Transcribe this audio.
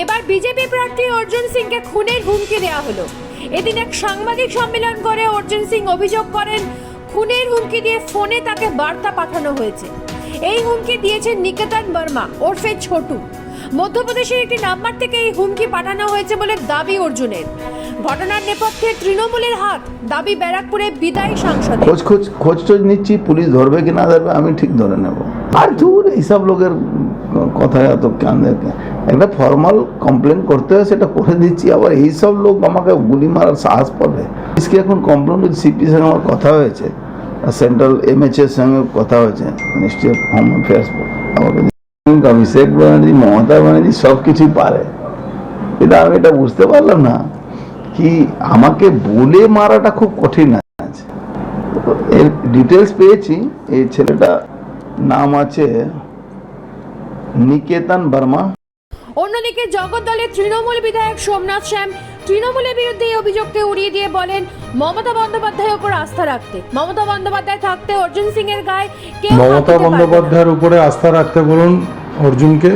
এবার বিজেপি প্রার্থী অর্জুন সিংকে খুনের হুমকি দেওয়া হলো। এদিন এক সাংবাদিক সম্মেলন করে অর্জুন সিং অভিযোগ করেন, খুনের হুমকি দিয়ে ফোনে তাকে বার্তা পাঠানো হয়েছে। এই হুমকি দিয়েছেন নিকেতন বর্মা ওরফে ছোটু। মধ্যপ্রদেশের একটি নাম্বার থেকে এই হুমকি পাঠানো হয়েছে বলে দাবি অর্জুনের। ঘটনার নেপথ্যে তৃণমূলের হাত, দাবি ব্যারাকপুরে বিদায়ী সাংসদ খোঁজ খোঁজ খোঁজ নিচ্ছি, পুলিশ ধরবে কি না ধরবে, আমি ঠিক ধরে নেব। আর দূর, এইসব লোকের কথায় এত একটা ফর্মাল কমপ্লেন করতে হয়, সেটা করে দিচ্ছি। আবার এইসব লোক আমাকে গুলি মারার সাহস পাবে। পুলিশকে এখন কমপ্লেন সিপির সঙ্গে আমার কথা হয়েছে। আর সেন্ট্রাল এমএচ এর সঙ্গে কথা হয়েছে। মিনিস্ট্রি অফ হোম অ্যাফেয়ার্স আমাকে অভিষেক ব্যানার্জি মমতা ব্যানার্জি সব কিছুই পারে। এটা আমি এটা বুঝতে পারলাম না কি আমাকে বলে মারাটা খুব কঠিন আছে। এর ডিটেলস পেয়েছি। এই ছেলেটা নাম আছে নিকেতন বর্মা। অন্যদিকে জগৎ দলের তৃণমূল বিধায়ক সোমনাথ শ্যাম তৃণমূলের বিরুদ্ধে এই অভিযোগকে উড়িয়ে দিয়ে বলেন মমতা বন্দ্যোপাধ্যায়ের উপর আস্থা রাখতে। মমতা বন্দ্যোপাধ্যায় থাকতে অর্জুন সিং এর গায়ে মমতা। বন্দ্যোপাধ্যায়ের উপরে আস্থা রাখতে বলুন অর্জুনকে।